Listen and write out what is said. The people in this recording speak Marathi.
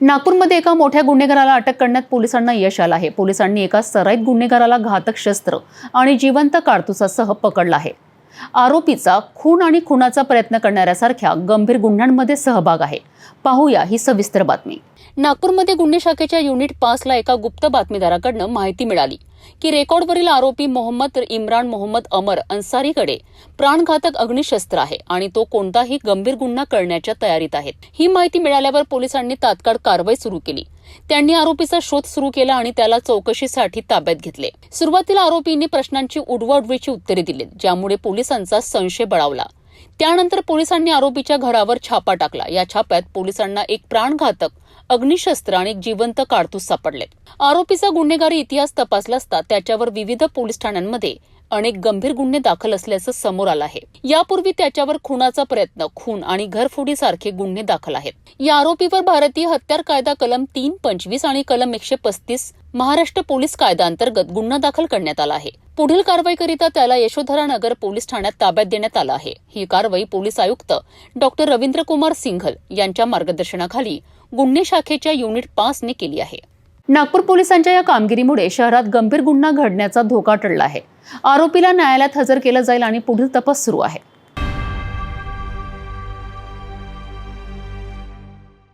नागपूरमध्ये एका मोठ्या गुन्हेगाराला अटक करण्यात पोलिसांना यश आलं आहे. पोलिसांनी एका सराईत गुन्हेगाराला घातक शस्त्र आणि जिवंत कारतुसासह पकडला आहे. आरोपीचा खून आणि खुनाचा प्रयत्न करणाऱ्यासारख्या गंभीर गुन्ह्यांमध्ये सहभाग आहे. पाहूया ही सविस्तर बातमी. नागपूरमध्ये गुन्हे शाखेच्या युनिट पाचला एका गुप्त बातमीदाराकडनं माहिती मिळाली. की रेकॉर्डवरील आरोपी मोहम्मद इम्रान मोहम्मद अमर अन्सारीकडे प्राणघातक अग्निशस्त्र आहे आणि तो कोणताही गंभीर गुन्हा करण्याच्या तयारीत आहेत. ही माहिती मिळाल्यावर पोलिसांनी तात्काळ कारवाई सुरू केली. त्यांनी आरोपीचा शोध सुरू केला आणि त्याला चौकशीसाठी ताब्यात घेतले. सुरुवातीला आरोपींनी प्रश्नांची उडवाउडवीची उत्तरे दिली ज्यामुळे पोलिसांचा संशय बळावला. त्यानंतर पोलिसांनी आरोपीच्या घरावर छापा टाकला. या छाप्यात पोलिसांना एक प्राणघातक अग्निशस्त्र आणि एक जिवंत कारतूस सापडले. आरोपीचा गुन्हेगारी इतिहास तपासला असता त्याच्यावर विविध पोलीस ठाण्यांमध्ये अनेक गंभीर गुन्हे दाखल असल्याचं समोर आलं आहे. यापूर्वी त्याच्यावर खुनाचा प्रयत्न खून आणि घरफोडीसारखे गुन्हे दाखल आहेत. या आरोपीवर भारतीय हत्यार कायदा कलम तीन पंचवीस आणि कलम एकशे पस्तीस महाराष्ट्र पोलीस कायद्याअंतर्गत गुन्हा दाखल करण्यात आला आहे. पुढील कारवाईकरिता त्याला यशोधरा नगर पोलीस ठाण्यात ताब्यात देण्यात आलं आहे. ही कारवाई पोलीस आयुक्त डॉक्टर रवींद्र कुमार सिंघल यांच्या मार्गदर्शनाखाली गुन्हे शाखेच्या युनिट पाचने केली आहे. नागपूर पोलिसांच्या या कामगिरीमुळे शहरात गंभीर गुन्हा घडण्याचा धोका टळला आहे. आरोपीला न्यायालयात हजर केलं जाईल आणि पुढील तपास सुरू आहे.